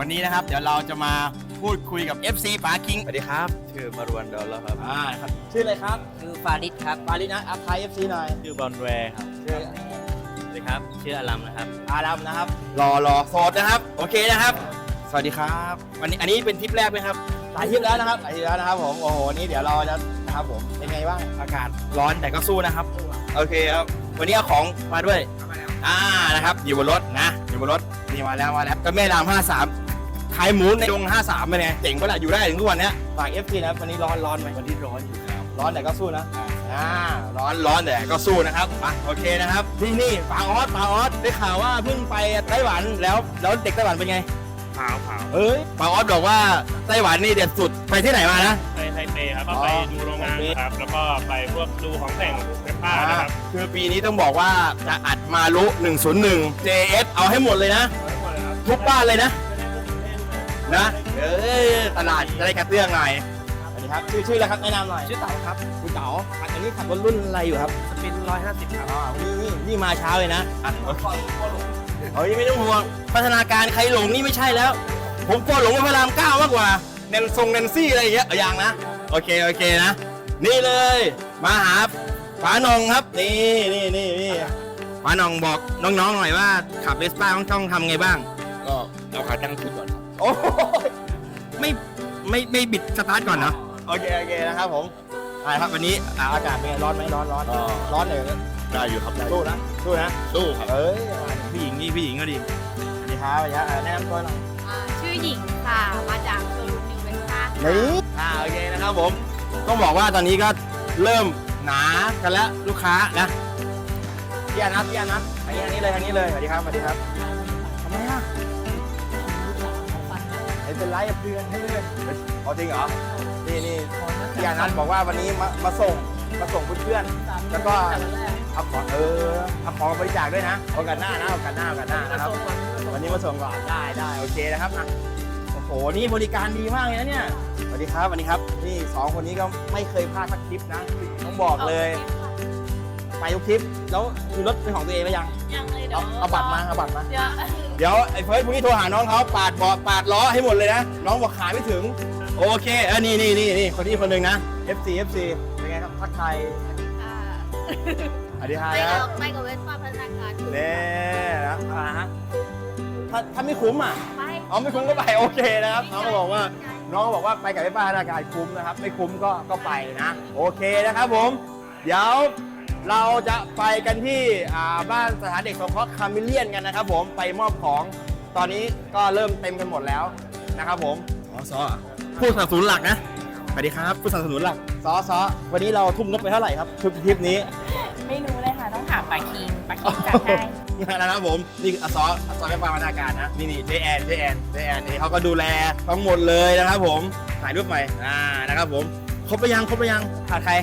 วันนี้นะครับ เดี๋ยวเราจะมาพูดคุยกับ FC ปาคิงสวัสดีครับ ชื่อมารวนดอลแล้วครับ อ่าครับชื่ออะไรครับคือฟาริสครับปาลินะอัพไทย FC หน่อยชื่อบอลแวร์ครับชื่อสวัสดีครับ ชื่ออารัมนะครับ อารัมนะครับ รอรอโสดนะครับ โอเคนะครับ สวัสดีครับวันนี้อันนี้เป็นทริปแรกไหมครับหลายทริปแล้วนะครับหลายทริปแล้วนะครับผมโอ้โหนี่เดี๋ยวเราจะนะครับผมเป็นไงบ้างอากาศร้อนแต่ก็สู้นะครับ โอเคครับวันนี้เอาของมาด้วยอ่านะครับอยู่บนรถนะอยู่บนรถนี่มาแล้วมาแล้วก็แม่ราม53 ขายหมูในดง53ไปเนี่ยเจ๋งปะล่ะอยู่ได้ถึงทุกวันเนี้ยฝาก FC นะครับวันนี้ร้อนร้อนไหมวันนี้ร้อนอยู่ครับร้อนแต่ก็สู้นะอ่าร้อนร้อนแต่ก็สู้นะครับมาโอเคนะครับนี่นี่ปาออสปาออสได้ข่าวว่าเพิ่งไปไต้หวันแล้วแล้วเด็กไต้หวันเป็นไงขาวขาวเอ้ยปาออสบอกว่าไต้หวันนี่เด็ดสุดไปที่ไหนมานะไปไทเปครับก็อ๋อไปดูโรงงานครับแล้วก็ไปพวกดูของแต่งเสื้อผ้านะครับคือปีนี้ต้องบอกว่าจะอัดมาลุ101 JS เอาให้หมดเลยนะทุกบ้านเลยนะ นะเอ้ยตลาดจะได้กระเตื้องหน่อยสวัสดีครับชื่อชื่ออะไรครับแนะนำหน่อยชื่อเต๋าครับคุณเต๋าอันนี้ขับรถรุ่นอะไรอยู่ครับสปินร้อยห้าสิบครับอ๋อนี่นี่นี่มาเช้าเลยนะอะเฮ้ยไม่ต้องห่วงพัฒนาการใครหลงนี่ไม่ใช่แล้ว ผมกลัวหลงว่าพระรามเก้ามากกว่าเนนทรงเนนซี่อะไรอย่างเงี้ยเอาอย่างนะโอเคโอเคนะ นี่เลยมาหาป๋าหนองครับนี่นี่นี่นี่ป๋าหนองบอกน้องๆหน่อยว่าขับเวสป้าต้องต้องทำไงบ้าง ก็เอาขาตั้งชุดก่อน โอ้ยไม่ไม่ไม่บิดสตาร์ทก่อนเนาะโอเคโอเคนะครับผมอ่าครับวันนี้อ่าอากาศเป็นไงร้อนไหมร้อนร้อนร้อนเลยได้อยู่ครับได้สู้นะสู้นะสู้ครับเอ้ยผู้หญิงนี่ผู้หญิงก็ดีสวัสดีครับสวัสดีครับอ่าแนะนำตัวหน่อยอ่าชื่อหญิงค่ะ มาจากโชว์รูมนิวเวนต้านี่อ่าโอเคนะครับผมต้องบอกว่าตอนนี้ก็เริ่มหนากันแล้วลูกค้านะพี่อานัทพี่อานัทอันนี้อันนี้เลยอันนี้เลยสวัสดีครับสวัสดีครับ เป็นไรเพื่อนให้เพื่อนเอาจริงเหรอ นี่นี่พี่อานัทบอกว่าวันนี้มามาส่งมาส่งเพื่อนๆแล้วก็เอาของเออเอาของบริจาคด้วยนะโอกาสหน้านะโอกาสหน้าโอกาสหน้านะครับ วันนี้มาส่งก่อนได้ได้โอเคนะครับอะโอ้โหนี่บริการดีมากเลยนะเนี่ยสวัสดีครับสวัสดีครับนี่สองคนนี้ก็ไม่เคยพลาดสักคลิปนะต้องบอกเลย ไปทุกคลิป แล้วมีรถเป็นของตัวเองหรือยัง ยังเลยเดี๋ยเอาวเอาบัตรมาเอาบัตรมา เดี๋ยวเดี๋ยวไอ้เฟิร์สพรุ่งนี้โทรหาน้องเขาปาดเบาะปาดล้อให้หมดเลยนะ น้องบอกขายไม่ถึง โอเคเออนี่นี่นี่นี่คนนี้คนหนึ่งนะ FC FC เป็นไงครับทักทายอ่าสวัสดีครับไปกับไปกับเวสป้าพัฒนาการเน่นะอ่าฮะถ้าถ้าไม่คุ้มอะ ไปเอาไม่คุ้มก็ไปโอเคนะครับน้องก็บอกว่าน้องก็บอกว่าไปกับพี่ป้าธนาคารคุ้มนะครับ ไม่คุ้มก็ก็ไปนะ โอเคนะครับผม เดี๋ยว เราจะไปกันที่อ่าบ้านสถานเด็กสงเคราะห์คามิเลียนกันนะครับผมไปมอบของตอนนี้ก็เริ่มเต็มกันหมดแล้วนะครับผมสอสอผู้สนับสนุนหลักนะสวัสดีครับผู้สนับสนุนหลักสอสอวันนี้เราทุ่มงบไปเท่าไหร่ครับทริปทริปนี้ ไม่รู้เลยค่ะ ต้องถามปาคิงปาคิงจัดให้นี่นะครับผมนี่คืออซออซอเป็นปามานาการนะนี่นี่เจแอนเจแอนเจแอนนี่เขาก็ดูแลทั้งหมดเลยนะครับผมถ่ายรูปใหม่อ่านะครับผมครบไปยังครบไปยังขาดใคร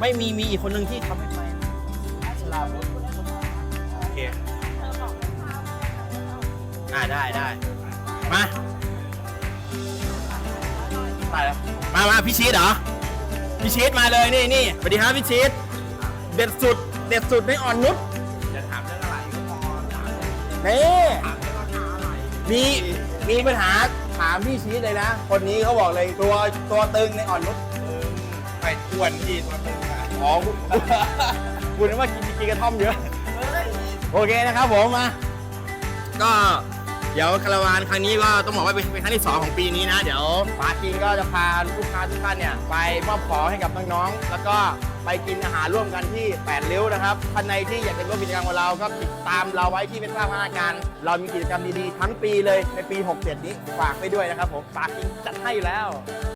ไม่มีมีอีกคนหนึ่งที่ทำไม่ไป โอเคอ่าได้ได้มาไปแล้วมามาพี่ชีสเหรอพี่ชีสมาเลยนี่นี่สวัสดีครับพี่ชีสเด็ดสุด เด็ดสุดในอ่อนนุชนี่มีมีปัญหาถามพี่ชี้เลยนะ คนนี้เขาบอกเลยตัวตัวตึงในอ่อนนุชไปทวนที่ตัวตึงมาอ๋อ คุณว่ากินกินกระท่อมเยอะโอเคนะครับผมมาก็เดี๋ยวคาราวานครั้งนี้ก็ต้องบอกว่าเป็นเป็นครั้งที่2ของปีนี้นะ เดี๋ยวปากินก็จะพาลูกค้าทุกท่านเนี่ยไปมอบของให้กับน้องๆแล้วก็ไปกินอาหารร่วมกันที่แปดริ้วนะครับท่านใดที่อยากจะร่วมกิจกรรมกับเราก็ติดตามเราไว้ที่เป็นภาพพนักงานเรามีกิจกรรมดีๆทั้งปีเลยในปี 67 นี้ฝากไปด้วยนะครับผมปากินจัดให้แล้ว